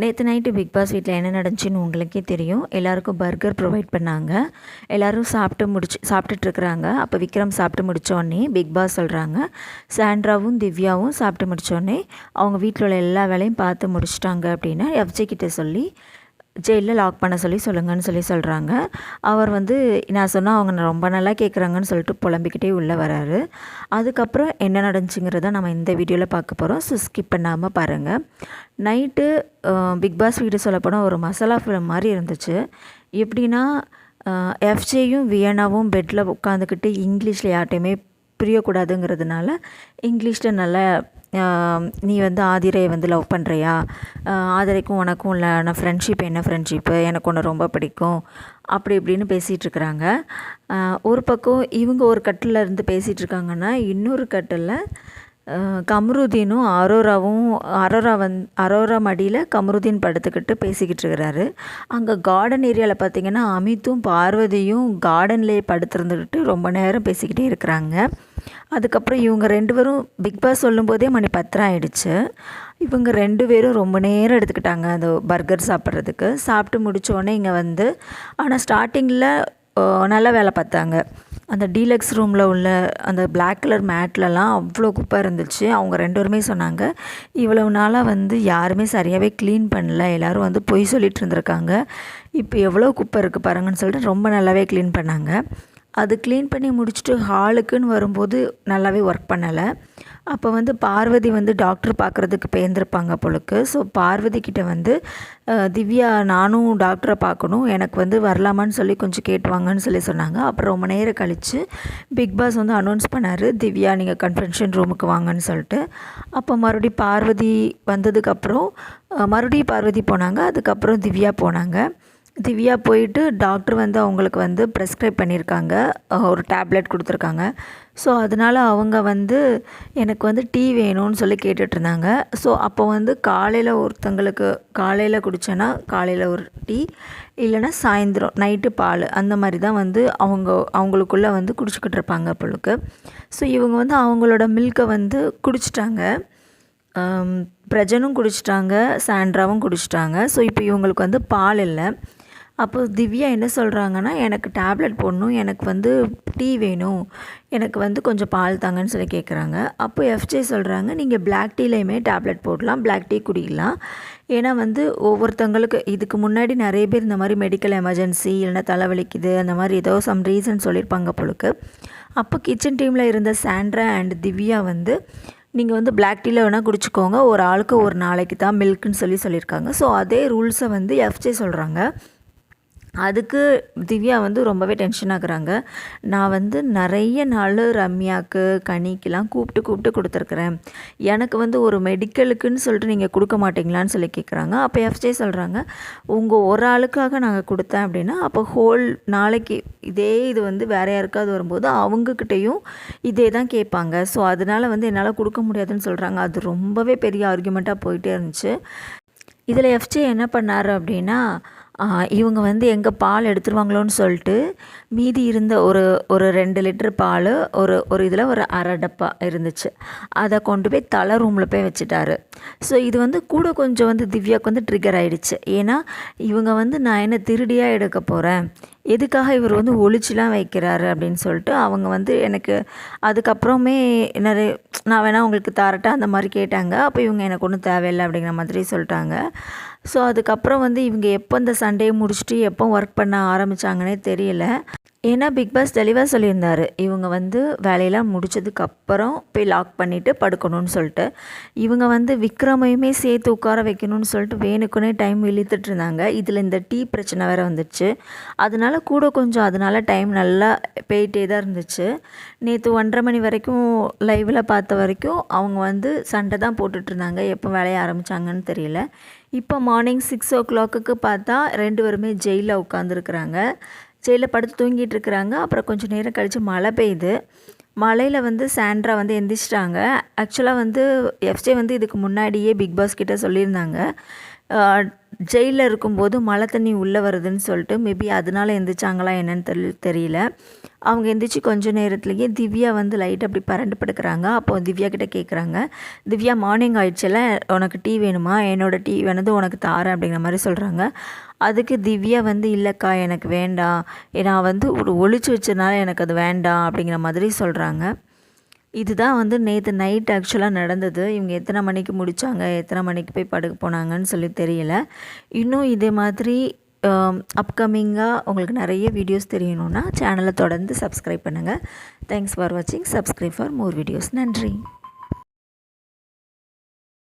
நேற்று night big pass வீட்டில் என்ன நடந்துச்சுன்னு உங்களுக்கே தெரியும். எல்லாருக்கும் பர்கர் ப்ரொவைட் பண்ணாங்க. எல்லோரும் சாப்பிட்டு முடிச்சு சாப்பிட்டுட்ருக்குறாங்க அப்போ விக்ரம் சாப்பிட்டு முடித்தோடனே பிக் பாஸ் சொல்கிறாங்க சாண்ட்ராவும் திவ்யாவும் சாப்பிட்டு முடித்தோடனே அவங்க வீட்டில் உள்ள எல்லா வேலையும் பார்த்து முடிச்சிட்டாங்க அப்படின்னா எஃப்ஜி கிட்டே சொல்லி ஜெயிலில் லாக் பண்ண சொல்லி சொல்லுங்கன்னு சொல்லி சொல்கிறாங்க அவர் வந்து நான் சொன்னால் அவங்க ரொம்ப நல்லா கேட்குறாங்கன்னு சொல்லிட்டு புலம்பிக்கிட்டே உள்ளே வராரு. அதுக்கப்புறம் என்ன நடந்துச்சுங்கிறத நம்ம இந்த வீடியோவில் பார்க்க போகிறோம் ஸோ ஸ்கிப் பண்ணாமல் பாருங்கள் நைட்டு பிக் பாஸ் வீடு சொல்லப்போனால் ஒரு மசாலா ஃபிலிம் மாதிரி இருந்துச்சு. எப்படின்னா எஃப்ஜேயும் வியனாவும் பெட்டில் உட்காந்துக்கிட்டு இங்கிலீஷில் யார்ட்டையுமே புரியக்கூடாதுங்கிறதுனால இங்கிலீஷில் நல்லா நீ வந்து ஆதிரையை வந்து லவ் பண்ணுறியா ஆதிரைக்கும் உனக்கும் உள்ள ஃப்ரெண்ட்ஷிப் என்ன ஃப்ரெண்ட்ஷிப்பு எனக்கு ஒன்று ரொம்ப பிடிக்கும். அப்படி இப்படின்னு பேசிகிட்ருக்குறாங்க ஒரு பக்கம் இவங்க ஒரு கட்டில் இருந்து பேசிகிட்ருக்காங்கன்னா இன்னொரு கட்டில் கமருதீனும் அரோராவும் அரோரா வந் அரோரா மடியில் கமருதீன் படுத்துக்கிட்டு பேசிக்கிட்டு இருக்கிறாரு. அங்கே கார்டன் ஏரியாவில் பார்த்தீங்கன்னா அமித்தும் பார்வதியும் கார்டன்லேயே படுத்திருந்துக்கிட்டு ரொம்ப நேரம் பேசிக்கிட்டே இருக்கிறாங்க. அதுக்கப்புறம் இவங்க ரெண்டு பேரும் பிக் பாஸ் சொல்லும்போதே மணி பத்திரம் ஆயிடுச்சு. இவங்க ரெண்டு பேரும் ரொம்ப நேரம் எடுத்துக்கிட்டாங்க அந்த பர்கர் சாப்பிட்றதுக்கு. சாப்பிட்டு முடித்தோடனே இங்கே வந்து ஆனால் ஸ்டார்டிங்கில் நல்லா வேலை பார்த்தாங்க. அந்த டீலக்ஸ் ரூமில் உள்ள அந்த பிளாக் கலர் மேட்லலாம் அவ்வளோ குப்பை இருந்துச்சு. அவங்க ரெண்டு பேருமே சொன்னாங்க இவ்வளவு நாளாக வந்து யாருமே சரியாகவே க்ளீன் பண்ணல. எல்லோரும் வந்து பொய் சொல்லிகிட்டு இருந்திருக்காங்க. இப்போ எவ்வளோ குப்பை இருக்குது பாருங்கன்னு சொல்லிட்டு ரொம்ப நல்லாவே க்ளீன் பண்ணாங்க. அது க்ளீன் பண்ணி முடிச்சுட்டு ஹாலுக்குன்னு வரும்போது நல்லாவே ஒர்க் பண்ணலை. அப்போ வந்து பார்வதி வந்து டாக்டர் பார்க்குறதுக்கு பேர்ந்துருப்பாங்க பொழுக்கு ஸோ பார்வதி கிட்டே வந்து திவ்யா நானும் டாக்டரை பார்க்கணும் எனக்கு வந்து வரலாமான்னு சொல்லி கொஞ்சம் கேட்டுவாங்கன்னு சொல்லி சொன்னாங்க. அப்புறம் ரொம்ப நேரம் கழித்து பிக் பாஸ் வந்து அனௌன்ஸ் பண்ணார். திவ்யா நீங்கள் கன்ஃபென்ஷன் ரூமுக்கு வாங்கன்னு சொல்லிட்டு. அப்போ மறுபடியும் பார்வதி வந்ததுக்கப்புறம் மறுபடியும் பார்வதி போனாங்க. அதுக்கப்புறம் திவ்யா போனாங்க. திவ்யா போயிட்டு டாக்டர் வந்து அவங்களுக்கு வந்து ப்ரெஸ்கிரைப் பண்ணியிருக்காங்க. ஒரு டேப்லெட் கொடுத்துருக்காங்க. ஸோ அதனால் அவங்க வந்து எனக்கு வந்து டீ வேணும்னு சொல்லி கேட்டுட்ருந்தாங்க. ஸோ அப்போ வந்து காலையில் ஒருத்தங்களுக்கு காலையில் குடித்தேன்னா காலையில் ஒரு டீ இல்லைன்னா சாயந்தரம் நைட்டு பால் அந்த மாதிரி தான் வந்து அவங்க அவங்களுக்குள்ளே வந்து குடிச்சிக்கிட்டு இருப்பாங்க பொழுக்கு ஸோ இவங்க வந்து அவங்களோட மில்கை வந்து குடிச்சிட்டாங்க. பிரஜனும் குடிச்சிட்டாங்க சாண்ட்ராவும் குடிச்சிட்டாங்க. ஸோ இப்போ இவங்களுக்கு வந்து பால் இல்லை. அப்போது திவ்யா என்ன சொல்கிறாங்கன்னா எனக்கு டேப்லெட் போடணும் எனக்கு வந்து டீ வேணும் எனக்கு வந்து கொஞ்சம் பால் தாங்கன்னு சொல்லி கேட்குறாங்க அப்போ எஃப்ஜே சொல்கிறாங்க நீங்கள் பிளாக் டீலையுமே டேப்லெட் போடலாம் பிளாக் டீ குடிக்கலாம். ஏன்னா வந்து ஒவ்வொருத்தங்களுக்கு இதுக்கு முன்னாடி நிறைய பேர் இந்த மாதிரி மெடிக்கல் எமர்ஜென்சி இல்லைனா தலைவலிக்குது அந்த மாதிரி ஏதோ சம் ரீசன் சொல்லியிருப்பாங்க பொழுக்கு அப்போ கிச்சன் டீமில் இருந்த சாண்ட்ரா அண்ட் திவ்யா வந்து நீங்கள் வந்து பிளாக் டீயில் வேணால் குடிச்சிக்கோங்க ஒரு ஆளுக்கு ஒரு நாளைக்கு தான் மில்க்குன்னு சொல்லி சொல்லியிருக்காங்க ஸோ அதே ரூல்ஸை வந்து எஃப்ஜே சொல்கிறாங்க அதுக்கு திவ்யா வந்து ரொம்பவே டென்ஷன் ஆகுறாங்க. நான் வந்து நிறைய நாள் ரம்யாவுக்கு கனிக்கெலாம் கூப்பிட்டு கூப்பிட்டு கொடுத்துருக்குறேன். எனக்கு வந்து ஒரு மெடிக்கலுக்குன்னு சொல்லிட்டு நீங்கள் கொடுக்க மாட்டிங்களான்னு சொல்லி கேட்குறாங்க அப்போ எஃப்ஜே சொல்கிறாங்க உங்கள் ஒரு ஆளுக்காக நாங்கள் கொடுத்தேன் அப்படின்னா அப்போ ஹோல் நாளைக்கு இதே இது வந்து வேறு யாருக்காவது வரும்போது அவங்கக்கிட்டேயும் இதே தான் கேட்பாங்க. ஸோ அதனால் வந்து என்னால் கொடுக்க முடியாதுன்னு சொல்கிறாங்க அது ரொம்பவே பெரிய ஆர்குமெண்ட்டாக போயிட்டே இருந்துச்சு. இதில் எஃப்ஜே என்ன பண்ணார் அப்படின்னா இவங்க வந்து எங்கே பால் எடுத்துருவாங்களோன்னு சொல்லிட்டு மீதி இருந்த ஒரு ஒரு ரெண்டு லிட்டர் பால் ஒரு ஒரு இதில் ஒரு அரை டப்பா இருந்துச்சு. அதை கொண்டு போய் தலை ரூமில் போய் வச்சுட்டாரு. ஸோ இது வந்து கூட கொஞ்சம் வந்து திவ்யாவுக்கு வந்து ட்ரிகர் ஆகிடுச்சு ஏன்னா இவங்க வந்து நான் என்ன திருடியாக எடுக்க போகிறேன் எதுக்காக இவர் வந்து ஒழிச்சுலாம் வைக்கிறாரு அப்படின்னு சொல்லிட்டு அவங்க வந்து எனக்கு அதுக்கப்புறமே நிறைய நான் வேணால் உங்களுக்கு தரட்டா அந்த மாதிரி கேட்டாங்க. அப்போ இவங்க எனக்கு ஒன்றும் தேவையில்லை அப்படிங்கிற மாதிரி சொல்லிட்டாங்க. ஸோ அதுக்கப்புறம் வந்து இவங்க எப்போ இந்த சண்டையை முடிச்சுட்டு எப்போ ஒர்க் பண்ண ஆரம்பித்தாங்கன்னே தெரியல. ஏன்னா பிக் பாஸ் தெளிவாக சொல்லியிருந்தார். இவங்க வந்து வேலையெல்லாம் முடித்ததுக்கப்புறம் போய் லாக் பண்ணிவிட்டு படுக்கணும்னு சொல்லிட்டு. இவங்க வந்து விக்ரமையுமே சேர்த்து உட்கார வைக்கணும்னு சொல்லிட்டு வேணுக்குனே டைம் இழுத்துட்டு இருந்தாங்க. இதில் இந்த டீ பிரச்சனை வேறு வந்துச்சு அதனால கூட கொஞ்சம் அதனால டைம் நல்லா போயிட்டே தான் இருந்துச்சு. நேற்று ஒன்றரை மணி வரைக்கும் லைவில் பார்த்த வரைக்கும் அவங்க வந்து சண்டை தான் போட்டுட்ருந்தாங்க எப்போ வேலையை ஆரம்பித்தாங்கன்னு தெரியல. இப்போ மார்னிங் சிக்ஸ் ஓ கிளாக்குக்கு பார்த்தா ரெண்டு பேருமே ஜெயிலில் உட்காந்துருக்குறாங்க ஜெயிலில் படுத்து தூங்கிட்டு இருக்கிறாங்க அப்புறம் கொஞ்சம் நேரம் கழித்து மழை பெய்யுது. மழையில் வந்து சாண்ட்ரா வந்து எந்திரிச்சிட்டாங்க. ஆக்சுவலாக வந்து எஃப்ஜே வந்து இதுக்கு முன்னாடியே பிக் பாஸ் கிட்டே சொல்லியிருந்தாங்க. ஜெயிலில் இருக்கும்போது மழை தண்ணி உள்ளே வருதுன்னு சொல்லிட்டு மேபி அதனால எந்திரிச்சாங்களா என்னன்னு தெரி தெரியல. அவங்க எந்திரிச்சு கொஞ்ச நேரத்துலேயே திவ்யா வந்து லைட் அப்படி பரண்டு படுக்கிறாங்க. அப்போ திவ்யா கிட்டே கேட்குறாங்க திவ்யா மார்னிங் ஆயிடுச்சுல உனக்கு டீ வேணுமா? என்னோடய டீ வேணது உனக்கு தாரேன் அப்படிங்கிற மாதிரி சொல்கிறாங்க அதுக்கு திவ்யா வந்து இல்லைக்கா எனக்கு வேண்டாம். நான் வந்து ஒரு ஒழிச்சு வச்சதுனால எனக்கு அது வேண்டாம் அப்படிங்கிற மாதிரி சொல்கிறாங்க இதுதான் வந்து நேற்று நைட் ஆக்சுவலாக நடந்தது. இவங்க எத்தனை மணிக்கு முடித்தாங்க எத்தனை மணிக்கு போய் படுக்க போனாங்கன்னு சொல்லி தெரியல. இன்னும் இதே மாதிரி அப்கமிங்காக உங்களுக்கு நிறைய வீடியோஸ் தெரியணுன்னா சேனலை தொடர்ந்து சப்ஸ்கிரைப் பண்ணுங்கள் தேங்க்ஸ் ஃபார் வாட்சிங் சப்ஸ்கிரைப் ஃபார் மோர் வீடியோஸ் நன்றி.